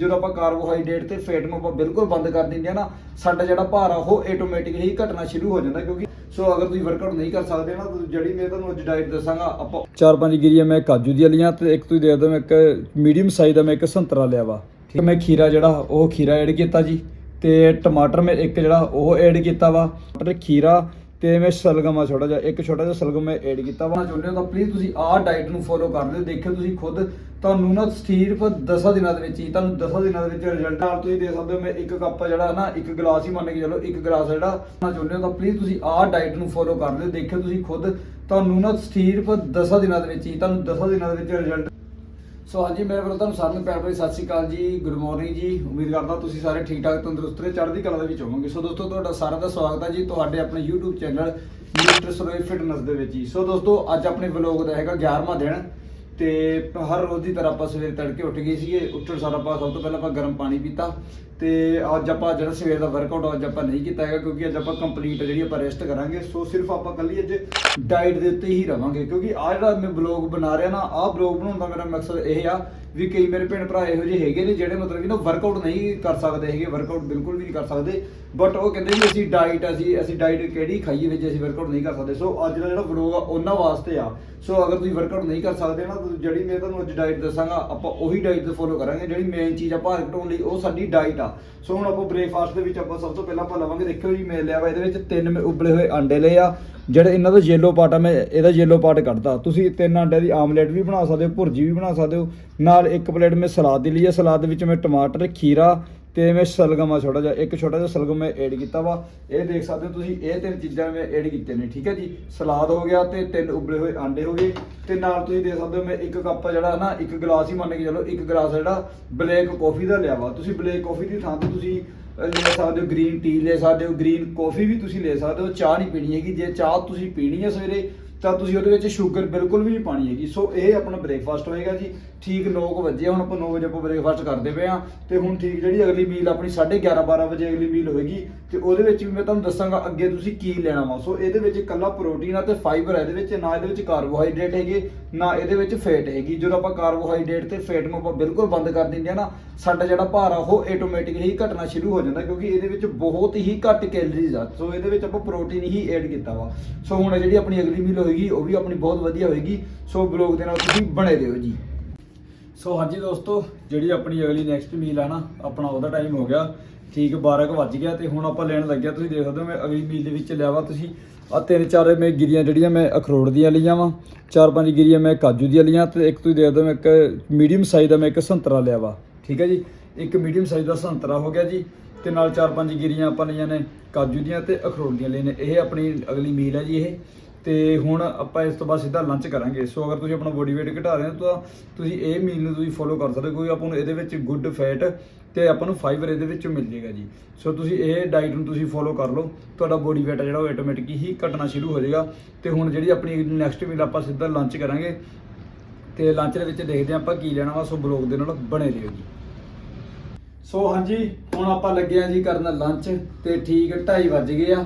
ਜਦੋਂ ਆਪਾਂ ਕਾਰਬੋਹਾਈਡਰੇਟ ਤੇ ਫੈਟ ਨੂੰ ਆਪਾਂ ਬਿਲਕੁਲ ਬੰਦ ਕਰ ਦਿੰਦੇ ਆ ਨਾ, ਸਾਡਾ ਜਿਹੜਾ ਭਾਰ ਆ ਉਹ ਆਟੋਮੈਟਿਕਲੀ ਘਟਣਾ ਸ਼ੁਰੂ ਹੋ ਜਾਂਦਾ ਕਿਉਂਕਿ ਸੋ ਅਗਰ ਤੁਸੀਂ ਵਰਕਆਊਟ ਨਹੀਂ ਕਰ ਸਕਦੇ ਨਾ ਜਿਹੜੀ ਮੈਂ ਤੁਹਾਨੂੰ ਅੱਜ ਡਾਈਟ ਦੱਸਾਂਗਾ, ਆਪਾਂ ਚਾਰ ਪੰਜ ਗਿਰੀਆਂ ਮੈਂ ਕਾਜੂ ਦੀਆਂ ਲਈਆਂ ਤੇ ਇੱਕ ਤੁਸੀਂ ਦੇ ਮੈਂ ਇੱਕ ਮੀਡੀਅਮ ਸਾਈਜ਼ ਦਾ ਮੈਂ ਇੱਕ ਸੰਤਰਾ ਲਿਆ ਵਾ। ਠੀਕ ਮੈਂ ਖੀਰਾ ਜਿਹੜਾ, ਉਹ ਖੀਰਾ ਐਡ ਕੀਤਾ ਜੀ, ਤੇ ਟਮਾਟਰ ਮੈਂ ਇੱਕ ਜਿਹੜਾ, ਉਹ ਐਡ ਕੀਤਾ ਵਾ। ਟਮਾਟਰ ਖੀਰਾ ਤੇ ਮੈਂ ਸਲਗਮ ਆ ਛੋਟਾ ਜਿਹਾ, ਇੱਕ ਛੋਟਾ ਜਿਹਾ ਸਲਗਮ ਮੈਂ ਐਡ ਕੀਤਾ। ਵਾ ਚਾਹੁੰਦੇ ਹੋ ਤਾਂ ਪਲੀਜ਼ ਤੁਸੀਂ ਆਹ ਡਾਈਟ ਨੂੰ ਫੋਲੋ ਕਰ ਲਿਓ, ਦੇਖਿਓ ਤੁਸੀਂ ਖੁਦ। ਤੁਹਾਨੂੰ ਨਾ ਸਿਰਫ 10 ਦਿਨਾਂ ਦੇ ਵਿੱਚ ਹੀ, ਤੁਹਾਨੂੰ 10 ਦਿਨਾਂ ਦੇ ਵਿੱਚ ਰਿਜ਼ਲਟ ਨਾਲ ਤੁਸੀਂ ਦੇ ਸਕਦੇ ਹੋ। ਮੈਂ ਇੱਕ ਕੱਪ ਜਿਹੜਾ ਨਾ, ਇੱਕ ਗਲਾਸ ਹੀ ਮੰਨ ਕੇ ਚਲੋ, ਇੱਕ ਗਲਾਸ ਜਿਹੜਾ। ਨਾ ਚਾਹੁੰਦੇ ਹੋ ਤਾਂ ਪਲੀਜ਼ ਤੁਸੀਂ ਆਹ ਡਾਈਟ ਨੂੰ ਫੋਲੋ ਕਰ ਲਿਓ, ਦੇਖਿਓ ਤੁਸੀਂ ਖੁਦ। ਤੁਹਾਨੂੰ ਨਾ ਸਿਰਫ 10 ਦਿਨਾਂ ਦੇ ਵਿੱਚ ਹੀ, ਤੁਹਾਨੂੰ 10 ਦਿਨਾਂ ਦੇ ਵਿੱਚ ਰਿਜ਼ਲਟ ਸੋ ਹਾਂਜੀ, ਮੇਰੇ ਵੱਲੋਂ ਤੁਹਾਨੂੰ ਸਾਰਿਆਂ ਨੂੰ ਪਿਆਰ ਭਰੀ ਸਤਿ ਸ਼੍ਰੀ ਅਕਾਲ ਜੀ ਗੁੱਡ ਮਾਰਨਿੰਗ ਜੀ। ਉਮੀਦ ਕਰਦਾ ਤੁਸੀਂ ਸਾਰੇ ਠੀਕ ਠਾਕ, ਤੰਦਰੁਸਤ ਤੇ ਚੜ੍ਹਦੀ ਕਲਾ ਦੇ ਵਿੱਚ ਹੋਵੋਗੇ। ਸੋ ਦੋਸਤੋ, ਤੁਹਾਡਾ ਸਾਰਿਆਂ ਦਾ ਸਵਾਗਤ ਹੈ ਜੀ ਤੁਹਾਡੇ ਆਪਣੇ YouTube ਚੈਨਲ ਮਿਸਟਰ ਫਿਟਨੈਸ ਦੇ ਵਿੱਚ ਜੀ। ਸੋ ਦੋਸਤੋ, ਅੱਜ ਆਪਣੇ ਵਲੌਗ ਦਾ ਹੈਗਾ 11ਵਾਂ ਦਿਨ। ਤੇ ਹਰ ਰੋਜ਼ ਦੀ ਤਰ੍ਹਾਂ ਆਪਾਂ ਸਵੇਰੇ ਤੜਕੇ ਉੱਠ ਗਏ ਸੀਗੇ, ਉੱਠਣ ਸਾਰ ਆਪਾਂ ਸਭ ਤੋਂ ਪਹਿਲਾਂ ਆਪਾਂ ਗਰਮ ਪਾਣੀ ਪੀਤਾ ਤੇ ਅੱਜ ਆਪਾਂ ਜਿਹੜਾ ਸਵੇਰ ਦਾ ਵਰਕਆਊਟ ਅੱਜ ਆਪਾਂ ਨਹੀਂ ਕੀਤਾ ਹੈਗਾ ਕਿਉਂਕਿ ਅੱਜ ਆਪਾਂ ਕੰਪਲੀਟ ਜਿਹੜੀ ਆਪਾਂ ਰੈਸਟ ਕਰਾਂਗੇ ਸੋ ਸਿਰਫ ਆਪਾਂ ਕੱਲੀ ਅੱਜ ਡਾਈਟ ਦੇ ਉੱਤੇ ਹੀ ਰਵਾਂਗੇ ਕਿਉਂਕਿ ਆ ਜਿਹੜਾ ਮੈਂ ਬਲੌਗ ਬਣਾ ਰਿਹਾ ਨਾ, ਆਹ ਬਲੌਗ ਬਣਾਉਣ ਦਾ ਮੇਰਾ ਮਕਸਦ ਇਹ ਆ ਵੀ ਕਈ ਮੇਰੇ ਭੈਣ ਭਰਾ ਇਹੋ ਜਿਹੇ ਹੈਗੇ ਨੇ ਜਿਹੜੇ ਮਤਲਬ ਕਿ ਨਾ ਵਰਕਆਊਟ ਨਹੀਂ ਕਰ ਸਕਦੇ ਹੈਗੇ ਵਰਕਆਊਟ ਬਿਲਕੁਲ ਵੀ ਨਹੀਂ ਕਰ ਸਕਦੇ। ਬਟ ਉਹ ਕਹਿੰਦੇ ਵੀ ਅਸੀਂ ਡਾਈਟ ਅਸੀਂ ਅਸੀਂ ਡਾਈਟ ਕਿਹੜੀ ਖਾਈਏ ਵਿੱਚ ਅਸੀਂ ਵਰਕਆਊਟ ਨਹੀਂ ਕਰ ਸਕਦੇ। ਸੋ ਅੱਜ ਦਾ ਜਿਹੜਾ ਵਲੌਗ ਆ, ਉਹਨਾਂ ਵਾਸਤੇ ਆ। ਸੋ ਅਗਰ ਤੁਸੀਂ ਵਰਕਆਊਟ ਨਹੀਂ ਕਰ ਸਕਦੇ ਨਾ ਜਿਹੜੀ ਮੈਂ ਤੁਹਾਨੂੰ ਅੱਜ ਡਾਈਟ ਦੱਸਾਂਗਾ, ਆਪਾਂ ਉਹੀ ਡਾਈਟ ਫੋਲੋ ਕਰਾਂਗੇ, ਜਿਹੜੀ ਮੇਨ ਚੀਜ਼ ਆ ਭਾਰ ਘਟਾਉਣ ਲਈ, ਉਹ ਸਾਡੀ ਡਾਈਟ ਆ। ਸੋ ਹੁਣ ਆਪਾਂ ਬ੍ਰੇਕਫਾਸਟ ਦੇ ਵਿੱਚ ਆਪਾਂ ਸਭ ਤੋਂ ਪਹਿਲਾਂ ਆਪਾਂ ਲਵਾਂਗੇ, ਦੇਖਿਓ ਜੀ, ਮੈਂ ਲਿਆ ਵਾ ਇਹਦੇ ਵਿੱਚ ਤਿੰਨ ਮੈਂ ਉਬਲੇ ਹੋਏ ਆਂਡੇ ਲਏ ਆ। ਜਿਹੜੇ ਇਹਨਾਂ ਦਾ ਯੈਲੋ ਪਾਰਟ ਆ, ਮੈਂ ਇਹਦਾ ਯੈਲੋ ਪਾਰਟ ਕੱਢਦਾ ਤੁਸੀਂ ਤਿੰਨ ਆਂਡਿਆਂ ਦੀ ਆਮਲੇਟ ਵੀ ਬਣਾ ਸਕਦੇ ਹੋ, ਭੁਰਜੀ ਵੀ ਬਣਾ ਸਕਦੇ ਹੋ। ਨਾਲ ਇੱਕ ਪਲੇਟ ਮੈਂ ਸਲਾਦ ਦੀ ਲਈ ਆ। ਸਲਾਦ ਦੇ ਵਿੱਚ ਮੈਂ ਟਮਾਟਰ, ਖੀਰਾ ਤੇ ਮੈਂ ਸਲਗਮ ਆ ਛੋਟਾ ਜਿਹਾ, ਇੱਕ ਛੋਟਾ ਜਿਹਾ ਸਲਗਮ ਮੈਂ ਐਡ ਕੀਤਾ ਵਾ। ਇਹ ਦੇਖ ਸਕਦੇ ਹੋ ਤੁਸੀਂ, ਇਹ ਤਿੰਨ ਚੀਜ਼ਾਂ ਮੈਂ ਐਡ ਕੀਤੇ ਨੇ, ਠੀਕ ਹੈ ਜੀ? ਸਲਾਦ ਹੋ ਗਿਆ ਤੇ ਤਿੰਨ ਉਬਲੇ ਹੋਏ ਆਂਡੇ ਹੋ ਗਏ। ਤੇ ਨਾਲ ਤੁਸੀਂ ਦੇਖ ਸਕਦੇ ਹੋ ਮੈਂ ਇੱਕ ਕੱਪ ਜਿਹੜਾ ਨਾ, ਇੱਕ ਗਲਾਸ ਹੀ ਮੰਨ ਕੇ ਚਲੋ, ਇੱਕ ਗਲਾਸ ਜਿਹੜਾ ਬਲੈਕ ਕਾਫੀ ਦਾ ਲਿਆ ਵਾ। ਤੁਸੀਂ ਬਲੈਕ ਕਾਫੀ ਦੀ ਥਾਂ ਤੇ ਤੁਸੀਂ ਲੈ ਸਕਦੇ ਹੋ ਗ੍ਰੀਨ ਟੀ ਲੈ ਸਕਦੇ ਹੋ ਗ੍ਰੀਨ ਕਾਫੀ ਵੀ ਤੁਸੀਂ ਲੈ ਸਕਦੇ ਹੋ, ਚਾਹ ਨਹੀਂ ਪੀਣੀ ਹੈਗੀ। ਜੇ ਚਾਹ ਤੁਸੀਂ ਪੀਣੀ ਹੈ ਸਵੇਰੇ, ਤਾਂ ਤੁਸੀਂ ਉਹਦੇ ਵਿੱਚ ਸ਼ੂਗਰ ਬਿਲਕੁਲ ਵੀ ਨਹੀਂ ਪਾਣੀ ਹੈਗੀ। ਸੋ ਇਹ ਆਪਣਾ ਬ੍ਰੇਕਫਾਸਟ ਹੋਏਗਾ ਜੀ। ਠੀਕ 9 ਵਜੇ ਹੁਣ ਆਪਾਂ 9 ਵਜੇ ਆਪਾਂ ਬ੍ਰੇਕਫਾਸਟ ਕਰਦੇ ਪਏ ਆ ਤੇ ਹੁਣ ਠੀਕ ਜਿਹੜੀ ਅਗਲੀ ਮੀਲ ਆਪਣੀ 11:30 12 ਵਜੇ ਅਗਲੀ ਮੀਲ ਹੋਏਗੀ ਤੇ ਉਹਦੇ ਵਿੱਚ ਵੀ ਮੈਂ ਤੁਹਾਨੂੰ ਦੱਸਾਂਗਾ ਅੱਗੇ ਤੁਸੀਂ ਕੀ ਲੈਣਾ ਵਾ। ਸੋ ਇਹਦੇ ਵਿੱਚ ਇਕੱਲਾ ਪ੍ਰੋਟੀਨ ਆ ਤੇ ਫਾਈਬਰ ਹੈ ਇਹਦੇ ਵਿੱਚ ਨਾ ਇਹਦੇ ਵਿੱਚ ਕਾਰਬੋਹਾਈਡਰੇਟ ਹੈਗੇ, ਨਾ ਇਹਦੇ ਵਿੱਚ ਫੈਟ ਹੈਗੀ। ਜਦੋਂ ਆਪਾਂ ਕਾਰਬੋਹਾਈਡਰੇਟ ਤੇ ਫੈਟ ਨੂੰ ਆਪਾਂ ਬਿਲਕੁਲ ਬੰਦ ਕਰ ਦਿੰਦੇ ਆ ਨਾ, ਸਾਡਾ ਜਿਹੜਾ ਭਾਰ ਆ ਉਹ ਆਟੋਮੈਟਿਕਲੀ ਘਟਣਾ ਸ਼ੁਰੂ ਹੋ ਜਾਂਦਾ ਕਿਉਂਕਿ ਇਹਦੇ ਵਿੱਚ ਬਹੁਤ ਹੀ ਘੱਟ ਕੈਲਰੀਜ਼ ਆ। ਸੋ ਇਹਦੇ ਵਿੱਚ ਆਪਾਂ ਪ੍ਰੋਟੀਨ ਹੀ ਐਡ ਕੀਤਾ ਵਾ। ਸੋ ਹੁਣ ਜਿਹੜੀ ਆਪਣੀ ਅਗਲੀ ਮੀਲ ਹੋਏਗੀ, ਉਹ ਵੀ ਆਪਣੀ ਬਹੁਤ ਵਧੀਆ ਹੋਏਗੀ। ਸੋ ਬਲੌਗ ਦੇ ਨਾਲ ਤੁਸੀਂ ਬਣੇ ਰਹੋ ਜੀ। ਸੋ ਹਾਂਜੀ ਦੋਸਤੋ, ਜਿਹੜੀ ਆਪਣੀ ਅਗਲੀ ਨੈਕਸਟ ਮੀਲ ਆ ਨਾ, ਆਪਣਾ ਉਹਦਾ ਟਾਈਮ ਹੋ ਗਿਆ। ਠੀਕ 12 ਕੁ ਵੱਜ ਗਿਆ ਤੇ ਹੁਣ ਆਪਾਂ ਲੈਣ ਲੱਗਿਆ। ਤੁਸੀਂ ਦੇਖ ਸਕਦੇ ਹੋ, ਮੈਂ ਅਗਲੀ ਮੀਲ ਦੇ ਵਿੱਚ ਲਿਆ ਵਾ ਤੁਸੀਂ। ਆ ਤਿੰਨ ਚਾਰ ਮੈਂ ਗਿਰੀਆਂ ਜਿਹੜੀਆਂ ਮੈਂ ਅਖਰੋਟ ਦੀਆਂ ਲਈਆਂ ਵਾ। ਚਾਰ ਪੰਜ ਗਿਰੀਆਂ ਮੈਂ ਕਾਜੂ ਦੀਆਂ ਲਈਆਂ ਤੇ ਇੱਕ ਤੁਸੀਂ ਦੇਖਦੇ ਹੋ ਇੱਕ ਮੀਡੀਅਮ ਸਾਈਜ਼ ਦਾ ਮੈਂ ਇੱਕ ਸੰਤਰਾ ਲਿਆ ਵਾ। ਠੀਕ ਹੈ ਜੀ? ਇੱਕ ਮੀਡੀਅਮ ਸਾਈਜ਼ ਦਾ ਸੰਤਰਾ ਹੋ ਗਿਆ ਜੀ ਤੇ ਨਾਲ ਚਾਰ ਪੰਜ ਗਿਰੀਆਂ ਆਪਾਂ ਲਈਆਂ ਨੇ ਕਾਜੂ ਦੀਆਂ ਤੇ ਅਖਰੋਟ ਦੀਆਂ ਲਈਆਂ ਨੇ। ਇਹ ਆਪਣੀ ਅਗਲੀ ਮੀਲ ਹੈ ਜੀ ਇਹ। ਤੇ ਹੁਣ ਆਪਾਂ ਇਸ ਤੋਂ ਬਾਅਦ ਸਿੱਧਾ ਲੰਚ ਕਰਾਂਗੇ। ਸੋ ਅਗਰ ਤੁਸੀਂ ਆਪਣਾ ਬੋਡੀ weight ਘਟਾ ਰਹੇ ਹੋ, ਤਾਂ ਤੁਸੀਂ ਇਹ ਮੀਲ ਨੂੰ ਤੁਸੀਂ ਫੋਲੋ ਕਰ ਸਕਦੇ ਹੋ ਕਿਉਂਕਿ ਆਪਾਂ ਨੂੰ ਇਹਦੇ ਵਿੱਚ ਗੁੱਡ ਫੈਟ ਤੇ ਆਪਾਂ ਨੂੰ ਫਾਈਬਰ ਇਹਦੇ ਵਿੱਚੋਂ ਮਿਲ ਜੇਗਾ ਜੀ। ਸੋ ਤੁਸੀਂ ਇਹ ਡਾਈਟ ਨੂੰ ਤੁਸੀਂ ਫੋਲੋ ਕਰ ਲਓ, ਤੁਹਾਡਾ ਬੋਡੀ weight ਜਿਹੜਾ ਉਹ ਆਟੋਮੈਟਿਕ ਹੀ ਘਟਣਾ ਸ਼ੁਰੂ ਹੋ ਜਾਏਗਾ। ਤੇ ਹੁਣ ਜਿਹੜੀ ਆਪਣੀ ਨੈਕਸਟ ਮੀਲ ਆਪਾਂ ਸਿੱਧਾ ਲੰਚ ਕਰਾਂਗੇ, ਤੇ ਲੰਚ ਦੇ ਵਿੱਚ ਦੇਖਦੇ ਹਾਂ ਆਪਾਂ ਕੀ ਲੈਣਾ ਵਾ ਸੋ ਬਲੌਗ ਦੇ ਨਾਲ ਬਣੇ ਰਹੋ ਜੀ। ਸੋ ਹਾਂਜੀ, ਹੁਣ ਆਪਾਂ ਲੱਗੇ ਆ ਜੀ ਕਰਨ ਲੰਚ ਤੇ ਠੀਕ 2:30 ਵੱਜ ਗਏ ਆ।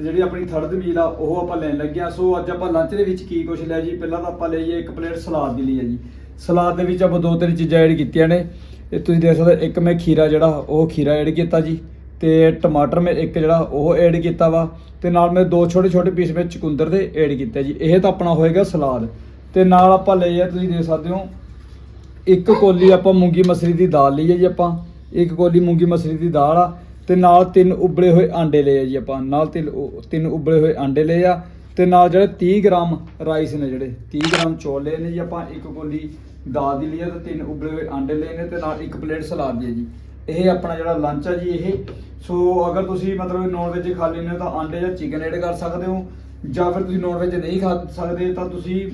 ਤੇ ਜਿਹੜੀ ਆਪਣੀ ਥਰਡ ਮੀਲ ਆ ਉਹ ਆਪਾਂ ਲੈਣ ਲੱਗੇ ਆ। ਸੋ ਅੱਜ ਆਪਾਂ ਲੰਚ ਦੇ ਵਿੱਚ ਕੀ ਕੁਝ ਲਿਆ ਜੀ? ਪਹਿਲਾਂ ਤਾਂ ਆਪਾਂ ਲਈਏ ਇੱਕ ਪਲੇਟ ਸਲਾਦ ਦੀ ਲਈ ਆ ਜੀ। ਸਲਾਦ ਦੇ ਵਿੱਚ ਆਪਾਂ ਦੋ ਤਿੰਨ ਚੀਜ਼ਾਂ ਐਡ ਕੀਤੀਆਂ ਨੇ। ਇਹ ਤੁਸੀਂ ਦੇਖ ਸਕਦੇ ਹੋ, ਇੱਕ ਮੈਂ ਖੀਰਾ ਜਿਹੜਾ ਉਹ ਖੀਰਾ ਐਡ ਕੀਤਾ ਜੀ। ਤੇ ਟਮਾਟਰ ਮੈਂ ਇੱਕ ਜਿਹੜਾ ਉਹ ਐਡ ਕੀਤਾ ਵਾ। ਤੇ ਨਾਲ ਮੈਂ ਦੋ ਛੋਟੇ ਛੋਟੇ ਪੀਸ ਵਿੱਚ ਚੁਕੰਦਰ ਦੇ ਐਡ ਕੀਤਾ ਜੀ। ਇਹ ਤਾਂ ਆਪਣਾ ਹੋਏਗਾ ਸਲਾਦ। ਤੇ ਨਾਲ ਆਪਾਂ ਲਏ ਆ ਤੁਸੀਂ ਦੇਖ ਸਕਦੇ ਹੋ ਇੱਕ ਕੋਲੀ ਆਪਾਂ ਮੂੰਗੀ ਮਸਰੀ ਦੀ ਦਾਲ ਲਈ ਹੈ ਜੀ ਆਪਾਂ। ਇੱਕ ਕੋਲੀ ਮੂੰਗੀ ਮਸਰੀ ਦੀ ਦਾਲ ਆ। ਤੇ ਨਾਲ ਤਿੰਨ ਉਬਲੇ ਹੋਏ ਆਂਡੇ ਲਏ ਆ ਜੀ ਆਪਾਂ, ਨਾਲ ਤਿੰਨ ਉ- ਤਿੰਨ ਉਬਲੇ ਹੋਏ ਆਂਡੇ ਲਏ ਆ ਤੇ ਨਾਲ ਜਿਹੜੇ 30 ਗ੍ਰਾਮ ਰਾਈਸ ਨੇ ਜਿਹੜੇ 30 ਗ੍ਰਾਮ ਚੌਲ ਲਏ ਨੇ ਜੀ ਆਪਾਂ, ਇੱਕ ਕੋਲੀ ਦਾਲ ਦੀ ਲਈ ਆ ਤੇ ਤਿੰਨ ਉਬਲੇ ਹੋਏ ਆਂਡੇ ਲਏ ਨੇ ਤੇ ਨਾਲ ਇੱਕ ਪਲੇਟ ਸਲਾਦ ਦੀ ਹੈ ਜੀ। ਇਹ ਆਪਣਾ ਜਿਹੜਾ ਲੰਚ ਆ ਜੀ ਇਹ। ਸੋ ਅਗਰ ਤੁਸੀਂ ਮਤਲਬ ਨੌਨ ਵੈਜ ਖਾ ਲੈਂਦੇ ਹੋ ਤਾਂ ਆਂਡੇ ਜਾਂ ਚਿਕਨ ਐਡ ਕਰ ਸਕਦੇ ਹੋ, ਜਾਂ ਫਿਰ ਤੁਸੀਂ ਨੌਨ ਵੈਜ ਨਹੀਂ ਖਾ ਸਕਦੇ ਤਾਂ ਤੁਸੀਂ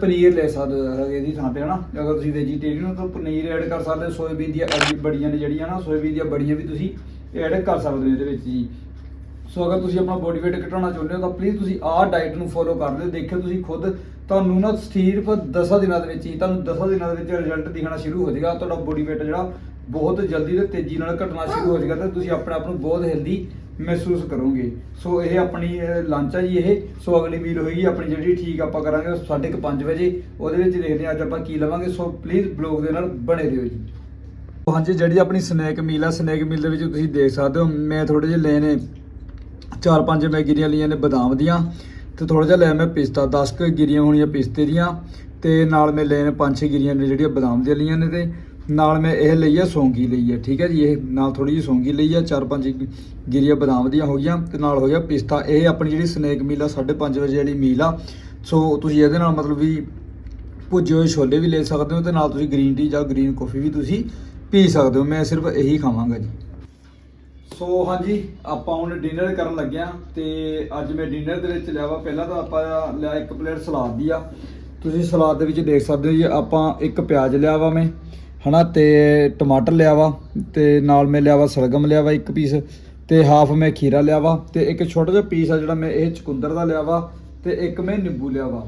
ਪਨੀਰ ਲੈ ਸਕਦੇ ਹੋ ਇਹਦੀ ਥਾਂ ਤੇ, ਹਨਾ? ਅਗਰ ਤੁਸੀਂ ਵੈਜੀਟੇਰੀਅਨ ਹੋ ਤਾਂ ਪਨੀਰ ਐਡ ਕਰ ਸਕਦੇ ਹੋ। ਸੋਇਆਬੀਨ ਦੀਆਂ ਅੜੀ ਬੜੀਆਂ ਨੇ ਜਿਹੜੀਆਂ ਨਾ, ਸੋਇਆਬੀਨ ਦੀਆਂ ਬੜੀਆਂ ਵੀ ਤੁਸੀਂ ਐਡ ਕਰ ਸਕਦੇ ਹੋ ਇਹਦੇ ਵਿੱਚ ਜੀ। ਸੋ ਅਗਰ ਤੁਸੀਂ ਆਪਣਾ ਬੋਡੀ weight ਘਟਾਉਣਾ ਚਾਹੁੰਦੇ ਹੋ, ਤਾਂ ਪਲੀਜ਼ ਤੁਸੀਂ ਆਹ ਡਾਈਟ ਨੂੰ ਫੋਲੋ ਕਰ ਲਿਓ। ਦੇਖਿਓ ਤੁਸੀਂ ਖੁਦ, ਤੁਹਾਨੂੰ ਨਾ ਸਿਰਫ 10 ਦਿਨਾਂ ਦੇ ਵਿੱਚ ਹੀ, ਤੁਹਾਨੂੰ 10 ਦਿਨਾਂ ਦੇ ਵਿੱਚ ਰਿਜ਼ਲਟ ਦਿਖਣਾ ਸ਼ੁਰੂ ਹੋ ਜਾਏਗਾ। ਤੁਹਾਡਾ ਬੋਡੀ weight ਜਿਹੜਾ ਬਹੁਤ ਜਲਦੀ ਤੇ ਤੇਜ਼ੀ ਨਾਲ ਘਟਣਾ ਸ਼ੁਰੂ ਹੋ ਜਾਏਗਾ ਤੇ ਤੁਸੀਂ ਆਪਣੇ ਆਪ ਨੂੰ ਬਹੁਤ ਹੈਲਦੀ ਮਹਿਸੂਸ ਕਰੋਗੇ। ਸੋ ਇਹ ਆਪਣੀ ਲੰਚ ਆ ਜੀ ਇਹ। ਸੋ ਅਗਲੀ ਮੀਲ ਹੋਏਗੀ, ਆਪਣੀ ਜਿਹੜੀ ਠੀਕ ਆਪਾਂ ਕਰਾਂਗੇ 5:30 ਵਜੇ। ਉਹਦੇ ਵਿੱਚ ਦੇਖਦੇ ਹਾਂ ਅੱਜ ਆਪਾਂ ਕੀ ਲਵਾਂਗੇ। ਸੋ ਪਲੀਜ਼ ਬਲੌਗ ਦੇ ਨਾਲ ਬਣੇ ਰਹੋ ਜੀ। ਹਾਂਜੀ, ਜਿਹੜੀ ਆਪਣੀ ਸਨੈਕ ਮੀਲ ਆ ਸਨੈਕ ਮੀਲ ਦੇ ਵਿੱਚ ਤੁਸੀਂ ਦੇਖ ਸਕਦੇ ਹੋ, ਮੈਂ ਥੋੜੇ ਜਿਹੇ ਲਏ ਨੇ, ਚਾਰ ਪੰਜ ਮੈਂ ਗਿਰੀਆਂ ਲਈਆਂ ਨੇ ਬਦਾਮ ਦੀਆਂ ਤੇ ਥੋੜਾ ਜਿਹਾ ਲਿਆ ਮੈਂ ਪਿਸਤਾ 10 ਕੁ ਗਿਰੀਆਂ ਹੋਣੀਆਂ ਪਿਸਤੇ ਦੀਆਂ ਤੇ ਨਾਲ ਮੈਂ ਲਏ ਨੇ ਪੰਜ ਛੇ ਗਿਰੀਆਂ ਨੇ ਜਿਹੜੀਆਂ ਬਦਾਮ ਦੀਆਂ ਲਈਆਂ ਨੇ ਤੇ ਨਾਲ ਮੈਂ ਇਹ ਲਈ ਆ, ਸੌਂਗੀ ਲਈ ਆ, ਠੀਕ ਹੈ ਜੀ, ਇਹ ਨਾਲ ਥੋੜੀ ਜਿਹੀ ਸੌਂਗੀ ਲਈ ਆ, ਚਾਰ ਪੰਜ ਗਿ- ਗਿਰੀਆਂ ਬਦਾਮ ਦੀਆਂ ਹੋ ਗਈਆਂ ਤੇ ਨਾਲ ਹੋ ਗਿਆ ਪਿਸਤਾ, ਇਹ ਆਪਣੀ ਜਿਹੜੀ ਸਨੈਕ ਮੀਲ ਆ 5:30 ਵਜੇ ਵਾਲੀ ਮੀਲ ਆ, ਸੋ ਤੁਸੀਂ ਇਹਦੇ ਨਾਲ ਮਤਲਬ ਵੀ ਭੁੱਜੇ ਹੋਏ ਛੋਲੇ ਵੀ ਲੈ ਸਕਦੇ ਹੋ ਤੇ ਨਾਲ ਤੁਸੀਂ ਗ੍ਰੀਨ ਟੀ ਜਾਂ ਗ੍ਰੀਨ ਕਾਫੀ ਵੀ ਤੁਸੀਂ ਪੀ ਸਕਦੇ ਹੋ, ਮੈਂ ਸਿਰਫ ਇਹੀ ਖਾਵਾਂਗਾ ਜੀ। ਸੋ ਹਾਂਜੀ, ਆਪਾਂ ਹੁਣ ਡਿਨਰ ਕਰਨ ਲੱਗਿਆ ਤੇ ਅੱਜ ਮੈਂ ਡਿਨਰ ਦੇ ਵਿੱਚ ਲਿਆ ਵਾ। ਪਹਿਲਾਂ ਤਾਂ ਆਪਾਂ ਲਿਆ ਇੱਕ ਪਲੇਟ ਸਲਾਦ ਦੀ ਆ। ਤੁਸੀਂ ਸਲਾਦ ਦੇ ਵਿੱਚ ਦੇਖ ਸਕਦੇ ਹੋ ਜੀ, ਆਪਾਂ ਇੱਕ ਪਿਆਜ਼ ਲਿਆ ਵਾ ਮੈਂ, ਹਨਾ, ਤੇ ਟਮਾਟਰ ਲਿਆ ਵਾ, ਤੇ ਨਾਲ ਮੈਂ ਲਿਆ ਵਾ ਸਲਗਮ ਲਿਆ ਵਾ ਇੱਕ ਪੀਸ, ਤੇ ਹਾਫ ਮੈਂ ਖੀਰਾ ਲਿਆ ਵਾ, ਤੇ ਇੱਕ ਛੋਟਾ ਜਿਹਾ ਪੀਸ ਆ ਜਿਹੜਾ ਮੈਂ ਇਹ ਚੁਕੰਦਰ ਦਾ ਲਿਆ ਵਾ, ਤੇ ਇੱਕ ਮੈਂ ਨਿੰਬੂ ਲਿਆ ਵਾ।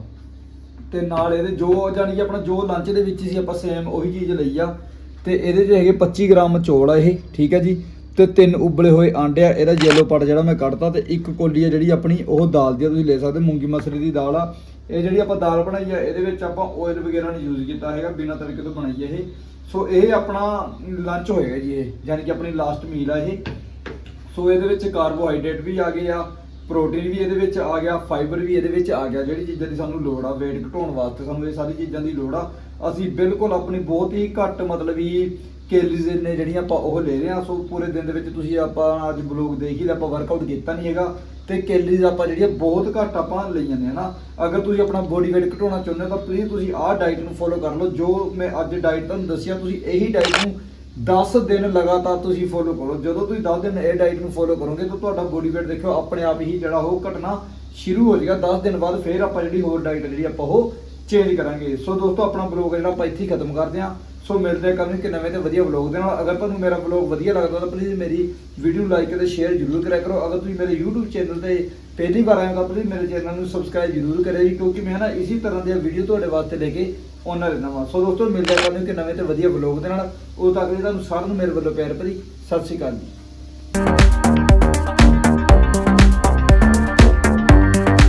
ਤੇ ਨਾਲ ਇਹਦੇ ਜੋ ਜਾਨੀ ਕਿ ਆਪਣਾ ਜੋ ਲੰਚ ਦੇ ਵਿੱਚ ਸੀ, ਆਪਾਂ ਸੇਮ ਉਹੀ ਚੀਜ਼ ਲਈ ਆ। ਤੇ ਇਹਦੇ 'ਚ ਹੈਗੇ 25 ਗ੍ਰਾਮ ਚੌਲ ਆ ਇਹ, ਠੀਕ ਹੈ ਜੀ। ਤੇ ਤਿੰਨ ਉਬਲੇ ਹੋਏ ਆਂਡੇ ਆ, ਇਹਦਾ ਯੈਲੋ ਪਾਰਟ ਜਿਹੜਾ ਮੈਂ ਕੱਢਤਾ ਤੇ ਇੱਕ ਕੋਲੀ ਆ ਜਿਹੜੀ ਆਪਣੀ, ਉਹ ਦਾਲ ਦੀ ਆ, ਤੁਸੀਂ ਲੈ ਸਕਦੇ ਮੂੰਗੀ ਮਸਰੀ ਦੀ ਦਾਲ ਆ। ਇਹ ਜਿਹੜੀ ਆਪਾਂ ਦਾਲ ਬਣਾਈ ਆ, ਇਹਦੇ ਵਿੱਚ ਆਪਾਂ ਆਇਲ ਵਗੈਰਾ ਨਹੀਂ ਯੂਜ਼ ਕੀਤਾ ਹੈਗਾ, ਬਿਨਾਂ ਤੜਕੇ ਤੋਂ ਬਣਾਈ ਇਹ। ਸੋ ਇਹ ਆਪਣਾ ਲੰਚ ਹੋਏਗਾ ਜੀ ਇਹ, ਯਾਨੀ ਕਿ ਆਪਣੀ ਲਾਸਟ ਮੀਲ ਆ ਇਹ। ਸੋ ਇਹਦੇ ਵਿੱਚ ਕਾਰਬੋਹਾਈਡਰੇਟ ਵੀ ਆ ਗਏ ਆ ਪ੍ਰੋਟੀਨ ਵੀ ਇਹਦੇ ਵਿੱਚ ਆ ਗਿਆ ਫਾਈਬਰ ਵੀ ਇਹਦੇ ਵਿੱਚ ਆ ਗਿਆ, ਜਿਹੜੀ ਚੀਜ਼ਾਂ ਦੀ ਸਾਨੂੰ ਲੋੜ ਆ, weight ਘਟਾਉਣ ਵਾਸਤੇ ਸਾਨੂੰ ਇਹ ਸਾਰੀ ਚੀਜ਼ਾਂ ਦੀ ਲੋੜ ਆ। ਅਸੀਂ ਬਿਲਕੁਲ ਆਪਣੀ ਬਹੁਤ ਹੀ ਘੱਟ ਮਤਲਬ ਹੀ ਕੈਲਰੀਜ਼ ਨੇ ਜਿਹੜੀਆਂ ਆਪਾਂ ਉਹ ਲੈ ਰਹੇ ਆ ਸੋ ਪੂਰੇ ਦਿਨ ਦੇ ਵਿੱਚ ਤੁਸੀਂ ਆਪਾਂ ਅੱਜ ਬਲੌਗ ਦੇਖ ਹੀ ਲਿਆ, ਆਪਾਂ ਵਰਕਆਊਟ ਕੀਤਾ ਨਹੀਂ ਹੈਗਾ ਤੇ ਕੈਲਰੀਜ਼ ਆਪਾਂ ਜਿਹੜੀਆਂ ਬਹੁਤ ਘੱਟ ਆਪਾਂ ਲਈ ਜਾਂਦੇ ਹਨਾ ਅਗਰ ਤੁਸੀਂ ਆਪਣਾ ਬੋਡੀ weight ਘਟਾਉਣਾ ਚਾਹੁੰਦੇ ਹੋ ਤਾਂ ਪਲੀਜ਼ ਤੁਸੀਂ ਆਹ ਡਾਈਟ ਨੂੰ ਫੋਲੋ ਕਰ ਲਓ, ਜੋ ਮੈਂ ਅੱਜ ਡਾਈਟ ਤੁਹਾਨੂੰ ਦੱਸਿਆ, ਤੁਸੀਂ ਇਹੀ ਡਾਈਟ ਨੂੰ 10 ਦਿਨ ਲਗਾਤਾਰ ਤੁਸੀਂ ਫੋਲੋ ਕਰੋ। ਜਦੋਂ ਤੁਸੀਂ 10 ਦਿਨ ਇਹ ਡਾਈਟ ਨੂੰ ਫੋਲੋ ਕਰੋਗੇ ਤਾਂ ਤੁਹਾਡਾ ਬੋਡੀ weight ਦੇਖਿਓ, ਆਪਣੇ ਆਪ ਹੀ ਜਿਹੜਾ ਉਹ ਘਟਣਾ ਸ਼ੁਰੂ ਹੋ ਜਾਏਗਾ। 10 ਦਿਨ ਬਾਅਦ ਫਿਰ ਆਪਾਂ ਜਿਹੜੀ ਹੋਰ ਡਾਈਟ ਜਿਹੜੀ ਆਪਾਂ ਉਹ ਚੇਂਜ ਕਰਾਂਗੇ। ਸੋ ਦੋਸਤੋ, ਆਪਣਾ ਬਲੌਗ ਜਿਹੜਾ ਆਪਾਂ ਇੱਥੇ ਹੀ ਖਤਮ ਕਰਦੇ ਹਾਂ। ਸੋ ਮਿਲਦੇ ਹਾਂ ਕੱਲ੍ਹ ਨੂੰ ਇੱਕ ਨਵੇਂ ਤੇ ਵਧੀਆ ਬਲੌਗ ਦੇ ਨਾਲ। ਅਗਰ ਤੁਹਾਨੂੰ ਮੇਰਾ ਬਲੌਗ ਵਧੀਆ ਲੱਗਦਾ, ਤਾਂ ਪਲੀਜ਼ ਮੇਰੀ ਵੀਡੀਓ ਲਾਈਕ ਅਤੇ ਸ਼ੇਅਰ ਜ਼ਰੂਰ ਕਰਿਆ ਕਰੋ। ਅਗਰ ਤੁਸੀਂ ਮੇਰੇ YouTube ਚੈਨਲ ਤੇ ਪਹਿਲੀ ਵਾਰ ਆਏ ਹੋ, ਤਾਂ ਪਲੀਜ਼ ਮੇਰੇ ਚੈਨਲ ਨੂੰ ਸਬਸਕ੍ਰਾਈਬ ਜ਼ਰੂਰ ਕਰਿਆ ਜੀ, ਕਿਉਂਕਿ ਮੈਂ ਨਾ ਇਸੇ ਤਰ੍ਹਾਂ ਦੀਆਂ ਵੀਡੀਓ ਤੁਹਾਡੇ ਵਾਸਤੇ ਲੈ ਕੇ ਆਉਣਾ ਰਹਿੰਦਾ ਵਾਂ। ਸੋ ਦੋਸਤੋ, ਮਿਲਦੇ ਹਾਂ ਕੱਲ੍ਹ ਨੂੰ ਇੱਕ ਨਵੇਂ ਤੇ ਵਧੀਆ ਬਲੌਗ ਦੇ ਨਾਲ। ਉਦੋਂ ਤੱਕ ਲਈ ਤੁਹਾਨੂੰ ਸਾਰਿਆਂ ਨੂੰ ਮੇਰੇ ਵੱਲੋਂ ਪਿਆਰ ਭਰੀ ਸਤਿ ਸ਼੍ਰੀ ਅਕਾਲ ਜੀ।